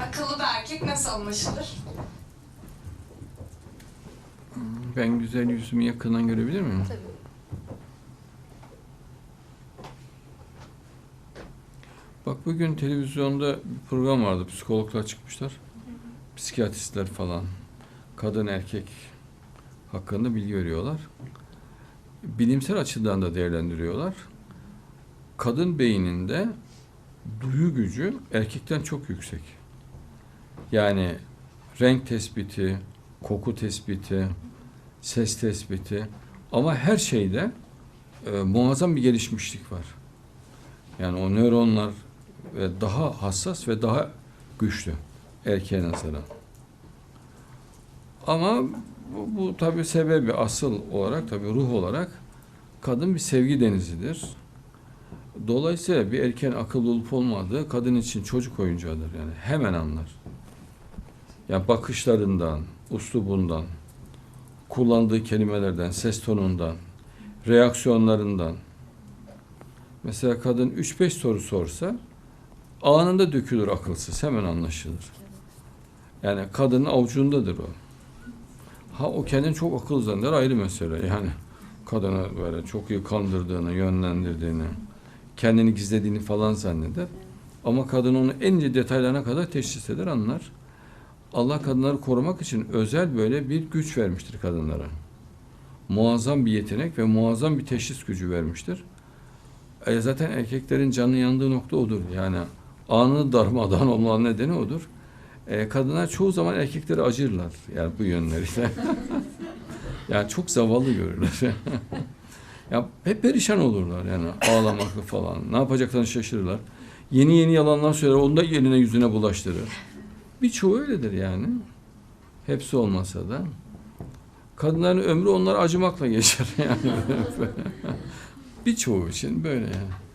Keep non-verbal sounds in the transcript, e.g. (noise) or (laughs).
Akıllı bir erkek nasıl anlaşılır? Ben güzel yüzümü yakından görebilir miyim? Tabii. Bak bugün televizyonda bir program vardı. Psikologlar çıkmışlar. Psikiyatristler falan. Kadın erkek hakkında bilgi veriyorlar. Bilimsel açıdan da değerlendiriyorlar. Kadın beyninde duyu gücü erkekten çok yüksek. Yani renk tespiti, koku tespiti, ses tespiti ama her şeyde e, muazzam bir gelişmişlik var. Yani o nöronlar ve daha hassas ve daha güçlü erkeğe nazaran. Ama bu, bu tabii sebebi asıl olarak tabii ruh olarak kadın bir sevgi denizidir. Dolayısıyla bir erkeğin akıllı olup olmadığı kadın için çocuk oyuncağıdır yani hemen anlar. Yani bakışlarından, uslubundan, kullandığı kelimelerden, ses tonundan, reaksiyonlarından. Mesela kadın 3-5 soru sorsa anında dökülür akılsız, hemen anlaşılır. Yani kadının avucundadır o. Ha o kendini çok akıllı zanneder ayrı mesele. Yani kadını böyle çok iyi kandırdığını, yönlendirdiğini, kendini gizlediğini falan zanneder. Ama kadın onu en ince detaylarına kadar teşhis eder, anlar. Allah kadınları korumak için özel böyle bir güç vermiştir kadınlara. Muazzam bir yetenek ve muazzam bir teşhis gücü vermiştir. E zaten erkeklerin canı yandığı nokta odur. Yani anı darmadağın olma nedeni odur. E, kadınlar çoğu zaman erkekleri acırlar. Yani bu yönleriyle. (laughs) yani çok zavallı görürler. (laughs) ya hep perişan olurlar yani ağlamaklı falan. Ne yapacaklarını şaşırırlar. Yeni yeni yalanlar söyler. Onu da eline yüzüne bulaştırır. Birçoğu öyledir yani. Hepsi olmasa da. Kadınların ömrü onlara acımakla geçer (laughs) yani. (laughs) Birçoğu için böyle yani.